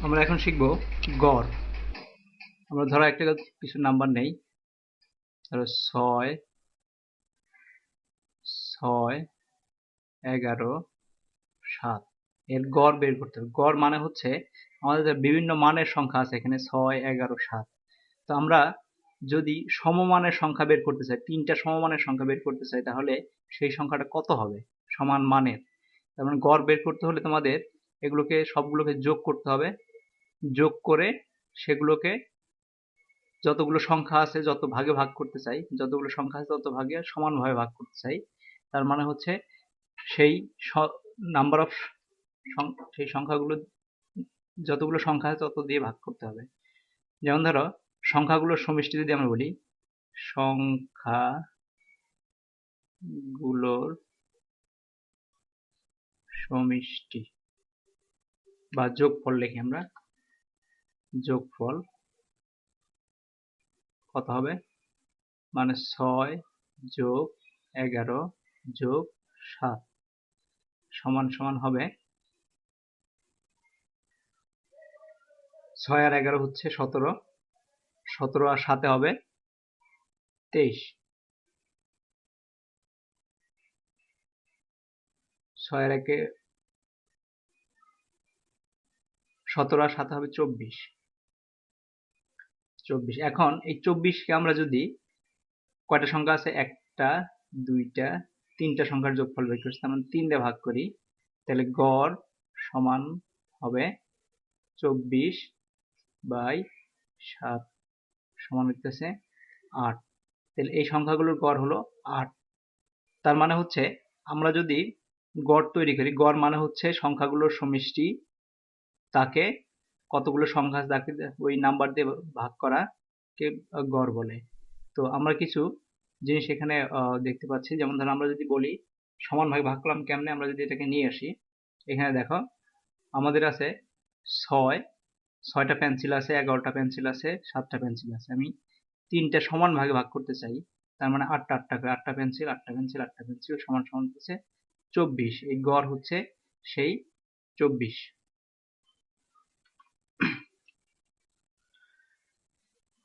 আমরা এখন শিখব গড়। আমরা ধরো একটা কিছু নাম্বার নেই। ধরো ছয় ছয়, এগারো, সাত। এর গড় বের করতে হবে। গড় মানে হচ্ছে আমাদের বিভিন্ন মানের সংখ্যা আছে, এখানে ছয়, এগারো, সাত। তো আমরা যদি সমমানের সংখ্যা বের করতে চাই, তিনটা সমমানের সংখ্যা বের করতে চাই, তাহলে সেই সংখ্যাটা কত হবে? সমান মানের। তার মানে গড় বের করতে হলে তোমাদের এগুলোকে, সবগুলোকে যোগ করতে হবে। যোগ করে সেগুলোকে যতগুলো সংখ্যা আছে যত ভাগে ভাগ করতে চাই, যতগুলো সংখ্যা আছে তত ভাগে সমানভাবে ভাগ করতে চাই। তার মানে হচ্ছে সেই নাম্বার অফ সেই সংখ্যাগুলো, যতগুলো সংখ্যা আছে তত দিয়ে ভাগ করতে হবে। যেমন ধরো সংখ্যাগুলোর সমষ্টি যদি আমরা বলি সংখ্যা গুলোর সমষ্টি বা যোগফল লিখি আমরা। যোগফল কত হবে? মানে ছয় যোগ এগারো যোগ সাত। সমান সমান হবে ছয় আর এগারো হচ্ছে সতেরো। সতেরো আর সাথে হবে তেইশ। ছয় আর একে সতেরো আর সাথে হবে চব্বিশ। চব্বিশ। এখন এই চব্বিশকে আমরা যদি কয়টা সংখ্যা আছে? একটা, দুইটা, তিনটা সংখ্যার যোগফল বের করছি, তার মানে তিনটা ভাগ করি, তাহলে গড় সমান হবে চব্বিশ বাই সাত সমান হইতেছে আট। তাহলে এই সংখ্যাগুলোর গড় হলো আট। তার মানে হচ্ছে আমরা যদি গড় তৈরি করি, গড় মানে হচ্ছে সংখ্যাগুলোর সমষ্টি তাকে কতগুলো সংখ্যা তাকে ওই নাম্বার দিয়ে ভাগ করা কে গড় বলে। তো আমরা কিছু জিনিস এখানে দেখতে পাচ্ছি। যেমন ধরো আমরা যদি বলি, সমান ভাগে ভাগ করলাম কেমনে? আমরা যদি এটাকে নিয়ে আসি, এখানে দেখো, আমাদের আছে ছয়, ছয়টা পেন্সিল আছে, এগারোটা পেন্সিল আছে, সাতটা পেন্সিল আছে। আমি তিনটা সমান ভাগে ভাগ করতে চাই, তার মানে আটটা আটটা করে, আটটা পেন্সিল আটটা পেন্সিল আটটা পেন্সিল সমান সমান হচ্ছে চব্বিশ। এই গড় হচ্ছে সেই চব্বিশ।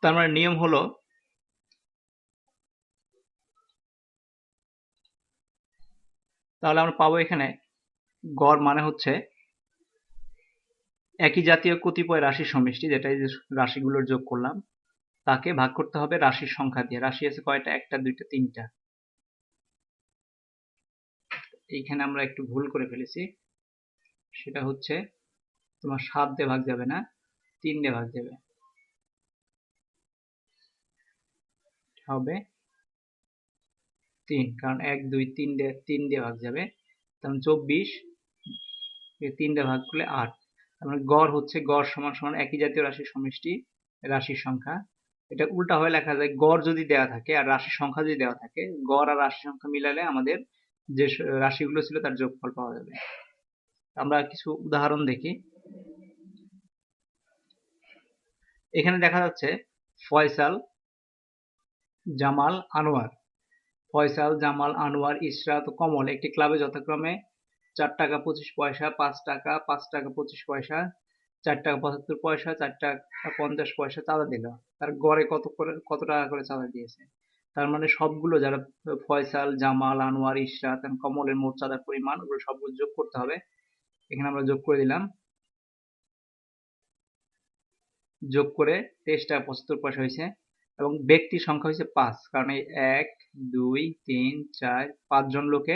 তার মানে নিয়ম হলো তাহলে আমরা পাবো এখানে গড় মানে হচ্ছে একই জাতীয় কতিপয় রাশির সমষ্টি যেটা যে রাশিগুলোর যোগ করলাম, তাকে ভাগ করতে হবে রাশির সংখ্যা দিয়ে। রাশি আছে কয়টা? একটা, দুইটা, তিনটা। এইখানে আমরা একটু ভুল করে ফেলেছি। সেটা হচ্ছে তোমার সাত দিয়ে ভাগ যাবে না, তিন দিয়ে ভাগ যাবে। হবে তিন, কারণ এক, দুই, তিন দিয়ে তিন দিয়ে ভাগ যাবে। তখন চব্বিশ তিন দিয়ে ভাগ করলে আট। তার মানে গড় হচ্ছে, গড় সমান সমান একই জাতীয় রাশির সমষ্টি, রাশির সংখ্যা। এটা উল্টা হয়ে লেখা যায়, গড় যদি দেওয়া থাকে আর রাশির সংখ্যা যদি দেওয়া থাকে, গড় আর রাশির সংখ্যা মিলালে আমাদের যে রাশিগুলো ছিল তার যোগফল পাওয়া যাবে। আমরা কিছু উদাহরণ দেখি। এখানে দেখা যাচ্ছে ফয়সাল জামাল আনোয়ার। ফয়সাল জামাল আনোয়ার ইশরাত কমল একটি ক্লাবে যথাক্রমে চার টাকা পঁচিশ পয়সা, পাঁচ টাকা পাঁচ টাকা পঁচিশ পয়সা, চার টাকা পঁচাত্তর পয়সা, চার টাকা পঞ্চাশ পয়সা চাঁদা দিল। তার গড়ে কত করে, কত টাকা করে চাঁদা দিয়েছে? তার মানে সবগুলো যারা ফয়সাল, জামাল, আনোয়ার ইশরাত কমলের মোট চাঁদার পরিমাণ, ওগুলো সবগুলো যোগ করতে হবে। এখানে আমরা যোগ করে দিলাম। যোগ করে তেইশ টাকা পঁচাত্তর পয়সা হয়েছে। এবং ব্যক্তির সংখ্যা হয়েছে পাঁচ। কারণ এই এক, দুই, তিন, চার পাঁচজন লোকে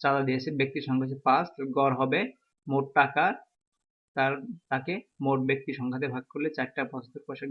চাঁদা দিয়েছে। ব্যক্তির সংখ্যা হচ্ছে পাঁচ। গড় হবে মোট টাকা। তার, তাকে মোট ব্যক্তি সংখ্যাতে ভাগ করলে চারটা পঁচাত্তর পয়সা